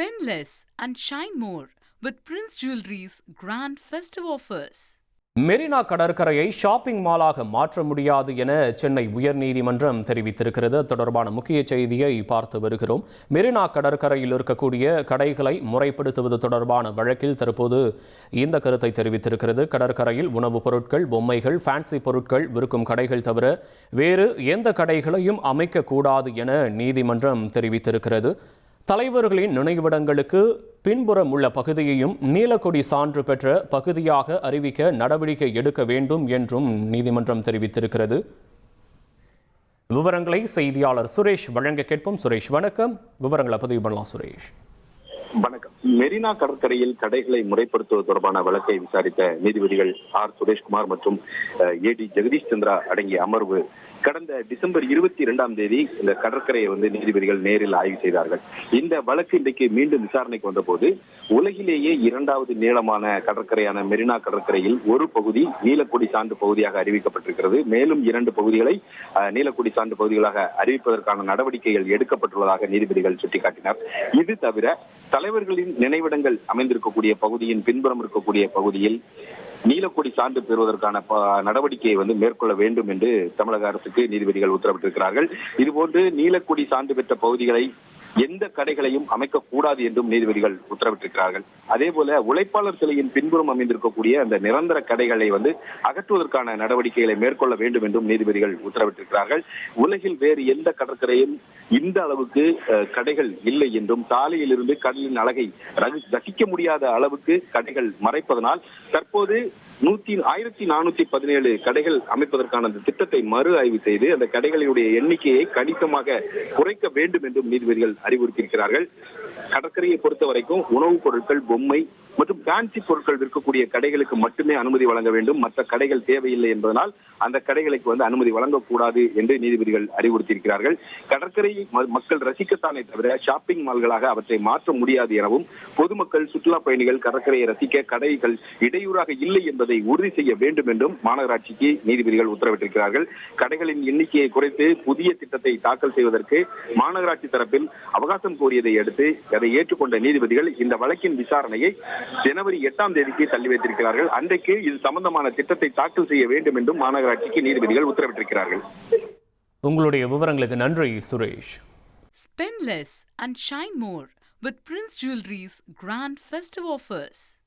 Spend less and shine more with Prince Jewelry's grand festive offers. Marina கடற்கரையை shopping மாலாக மாற்ற முடியாது என சென்னை உயர்நீதிமன்றம் தெரிவித்திருக்கிறது. தொடர்பான முக்கிய செய்தியை பார்த்து வருகிறோம். மெரினா கடற்கரையில் இருக்கக்கூடிய கடைகளை முறைப்படுத்துவது தொடர்பான வழக்கில் தற்போது இந்த கருத்தை தெரிவித்திருக்கிறது. கடற்கரையில் உணவுப் பொருட்கள் பொம்மைகள் ஃபேன்சி பொருட்கள் விற்கும் கடைகள் தவிர வேறு எந்த கடைகளையும் அமைக்கக்கூடாது என நீதிமன்றம் தெரிவித்திருக்கிறது. தலைவர்களின் நினைவிடங்களுக்கு பின்புறம் உள்ள பகுதியையும் நீலக்கொடி சான்று பெற்ற பகுதியாக அறிவிக்க நடவடிக்கை எடுக்க வேண்டும் என்றும் நீதிமன்றம் தெரிவித்திருக்கிறது. விவரங்களை செய்தியாளர் சுரேஷ் வழங்க கேட்போம். சுரேஷ் வணக்கம். விவரங்களை பதிவு பண்ணலாம் சுரேஷ். வணக்கம். மெரினா கடற்கரையில் கடைகளை முறைப்படுத்துவது தொடர்பான வழக்கை விசாரித்த நீதிபதிகள் ஆர். சுரேஷ்குமார் மற்றும் ஏ. டி. ஜெகதீஷ் சந்திரா அடங்கிய அமர்வு கடந்த டிசம்பர் இருபத்தி இரண்டாம் தேதி இந்த கடற்கரையை வந்து நீதிபதிகள் நேரில் ஆய்வு செய்தார்கள். இந்த வழக்கு இன்றைக்கு மீண்டும் விசாரணைக்கு வந்தபோது உலகிலேயே இரண்டாவது நீளமான கடற்கரையான மெரினா கடற்கரையில் ஒரு பகுதி நீலக்குடி சான்று பகுதியாக அறிவிக்கப்பட்டிருக்கிறது. மேலும் இரண்டு பகுதிகளை நீலக்குடி சான்று பகுதிகளாக அறிவிப்பதற்கான நடவடிக்கைகள் எடுக்கப்பட்டுள்ளதாக நீதிபதிகள் சுட்டிக்காட்டினார். இது தவிர தலைவர்களின் நினைவிடங்கள் அமைந்திருக்கக்கூடிய பகுதியின் பின்புறம் இருக்கக்கூடிய பகுதியில் நீலக்கொடி சான்று பெறுவதற்கான நடவடிக்கையை வந்து மேற்கொள்ள வேண்டும் என்று தமிழக அரசுக்கு நீதிபதிகள் உத்தரவிட்டிருக்கிறார்கள். இதுபோன்று நீலக்கொடி சான்று பெற்ற பகுதிகளை எந்த கடைகளையும் அமைக்கக்கூடாது என்றும் நீதிபதிகள் உத்தரவிட்டிருக்கிறார்கள். அதே போல உழைப்பாளர் சிலையின் பின்புறம் அமைந்திருக்கக்கூடிய அந்த நிரந்தர கடைகளை வந்து அகற்றுவதற்கான நடவடிக்கைகளை மேற்கொள்ள வேண்டும் என்றும் நீதிபதிகள் உத்தரவிட்டிருக்கிறார்கள். உலகில் வேறு எந்த கடற்கரையும் இந்த அளவுக்கு கடைகள் இல்லை என்றும் சாலையிலிருந்து கடலின் அழகை ரசிக்க முடியாத அளவுக்கு கடைகள் மறைப்பதனால் தற்போது நூத்தி ஆயிரத்தி நானூத்தி பதினேழு கடைகள் அமைப்பதற்கான அந்த திட்டத்தை மறு ஆய்வு செய்து அந்த கடைகளுடைய எண்ணிக்கையை கணிசமாக குறைக்க வேண்டும் என்றும் நீதிபதிகள் அறிவுறுத்தியிருக்கிறார்கள். கடற்கரையை பொறுத்த வரைக்கும் உணவுப் பொருட்கள் பொம்மை மற்றும் ஃபேன்சி பொருட்கள் விற்கக்கூடிய கடைகளுக்கு மட்டுமே அனுமதி வழங்க வேண்டும். மற்ற கடைகள் தேவையில்லை என்பதனால் அந்த கடைகளுக்கு வந்து அனுமதி வழங்கக்கூடாது என்று நீதிபதிகள் அறிவுறுத்தியிருக்கிறார்கள். கடற்கரை மக்கள் ரசிக்கத்தானே தவிர ஷாப்பிங் மால்களாக அவற்றை மாற்ற முடியாது எனவும் பொதுமக்கள் சுற்றுலா பயணிகள் கடற்கரையை ரசிக்க கடைகள் இடையூறாக இல்லை என்பதை உறுதி செய்ய வேண்டும் என்றும் மாநகராட்சிக்கு நீதிபதிகள் உத்தரவிட்டிருக்கிறார்கள். கடைகளின் எண்ணிக்கையை குறைத்து புதிய திட்டத்தை தாக்கல் செய்வதற்கு மாநகராட்சி தரப்பில் அவகாசம் கோரியதை அடுத்து அதை ஏற்றுக்கொண்ட நீதிபதிகள் இந்த வழக்கின் விசாரணையை ஜனவரி எட்டாம் தேதிக்கு தள்ளி வைத்திருக்கிறார்கள். அன்றைக்கு இது சம்பந்தமான திட்டத்தை தாக்கல் செய்ய வேண்டும் என்றும் மாநகராட்சிக்கு நீதிபதிகள் உத்தரவிட்டிருக்கிறார்கள். உங்களுடைய விவரங்களுக்கு நன்றி Suresh. Spend less and shine more with Prince Jewelry's grand festive offers.